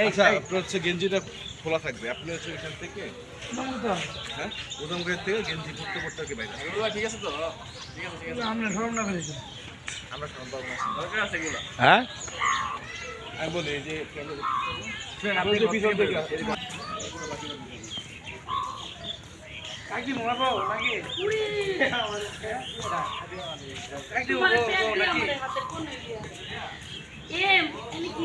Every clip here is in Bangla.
আচ্ছা আপনার হচ্ছে গেঞ্জিটা খোলা থাকবে। আপনি হচ্ছে এখান থেকে হ্যাঁ? প্রথম গেট থেকে গেঞ্জি করতে করতে আর কি বাইরে ঠিক আছে তো? আমরা ধরুন না ফেলেছি আমরা সম্ভব না হ্যাঁ? আমি বলি যে আপনি পিছন থেকে কাকি নাকি? কাকি নাকি? এম, কি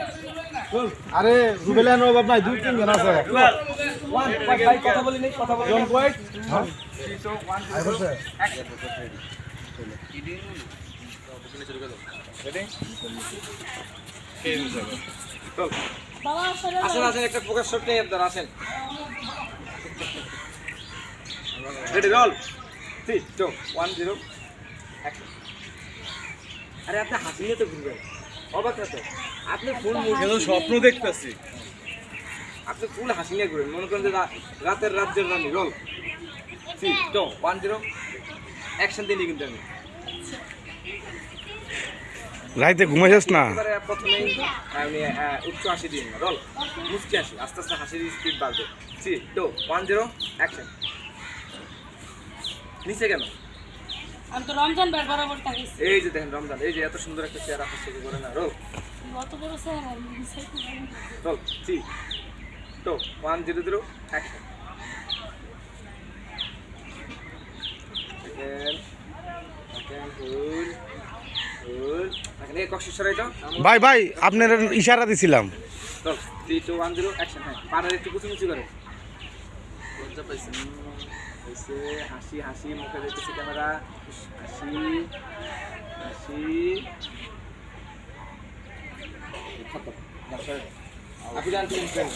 আরে রুবেলা নো বাপ নাই দুই তিন জন আছে। ভাই কথা বলি নাই কথা বলি জন কয়েক আই বলছে আসেন। আসেন একটা শট নেই আপনার আসেন। Ready roll three two one zero আরে আপনি হাসি তো ঘুরবেন। অবাক আপনি ফুল স্বপ্ন দেখতেছি। আপনি ফুল হাসি নিয়ে ঘুরবেন মনে করেন যে রাতের রাজ্যের রানী roll three two one zero action দিনই কিন্তু আমি। রাইতে ঘুমাইছিস না? আপনি আহ, উচ্চ হাসি দিন রোল মুচকি হাসি আস্তে আস্তে হাসির স্পিড বাড়বে। Three two one zero action নিচে কেন? আমি তো রমজান বের বরাবর থাকিস এই যে দেখেন রমজান এই যে এত সুন্দর একটা চেয়ার আপনার থেকে করে না রোল অত বড় না। Roll three two one zero zero action ভাই ভাই আপনার ইশারা দিছিলাম। চল three two one zero action হ্যাঁ পাড়ার একটু কুচুমুচি করে। হয়েছে হাসি হাসি মুখে দেখতেছি ক্যামেরা হাসি হাসি খতম আপনি জান তিন ফ্রেন্ড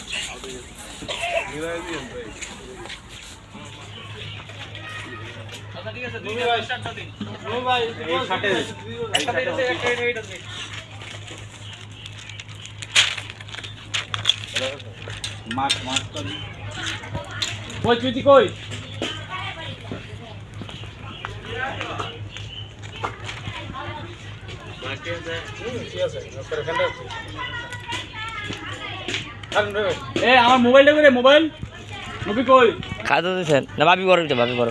একটা দিয়ে দে, একটা দিয়ে দে। মাছ মাছ কই তুই কই? এ আমার মোবাইলটা করে মোবাইল? নবী কই? খাদ্য দিচ্ছেন না ভাবি বড় ভাবি বড়।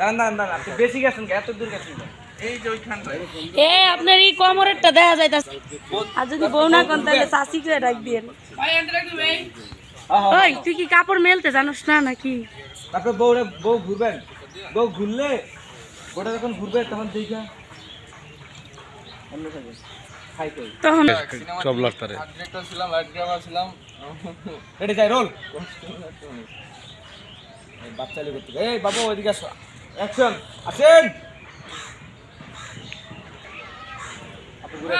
দাঁড়ান দাঁড়ান দাঁড়ান আপনি বেশি গেছেন এত দূর গেছেন? এ আপনার এই কোমরেরটা দেখা যাইতাছে। আর যদি বউ না কোন তাহলে চাষি করে রাখ দিয়েন ওই তুই কি কাপড় মেলতে জানোস না নাকি? তারপরে বউরে বউ ঘুরবেন? বউ ঘুরলে বউটা যখন ঘুরবে তখন দেখা তখন সব লাগতারে ডিরেক্টর ছিলাম লাইট গ্রামার ছিলাম। রেডি যাই রোল। বাচ্চা করতে এই বাবু ওইদিকে আসো। অ্যাকশন আসেন আপনি ঘুরে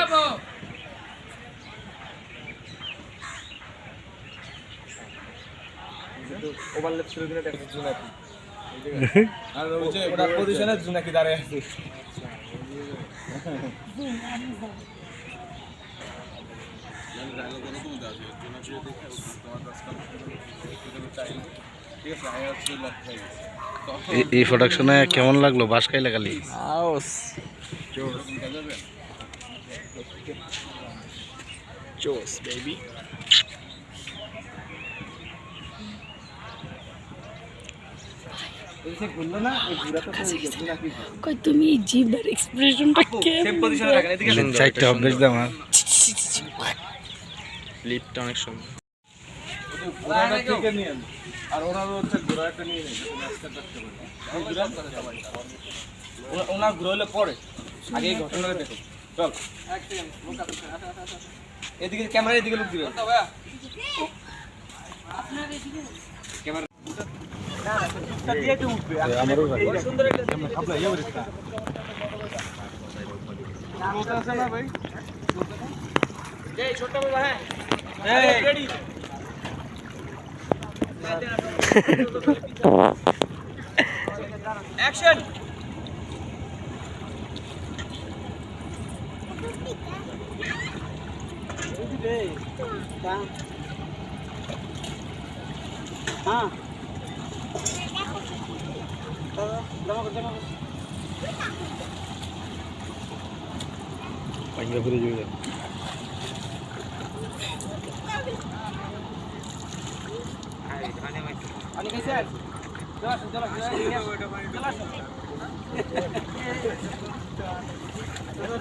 ওভারলেপ শুরু করে জুনাকি আর ওই যে ওটা পজিশনে জুনাকি দাঁড়িয়ে আছে আছে এই প্রোডাকশনে কেমন লাগল? বাস জুনাকি কই তুমি জিভের এক্সপ্রেশনটা। চারটা অভ্যেস দাম আর অনেক ঘোড়াটা থেকে নিয়েন আর ওনারও হচ্ছে ঘোড়াটা নিয়ে নিন আজকে দেখতে পারেন ওনা- ওনার ঘুরে হলে পরে আগে এই ঘটনাটা দেখো চল এদিকে ক্যামেরা এদিকে লোক দিবে ক্যামেরা আছে না ভাই অ্যাকশন ঘুরে যাবে পানি খাইছেন চল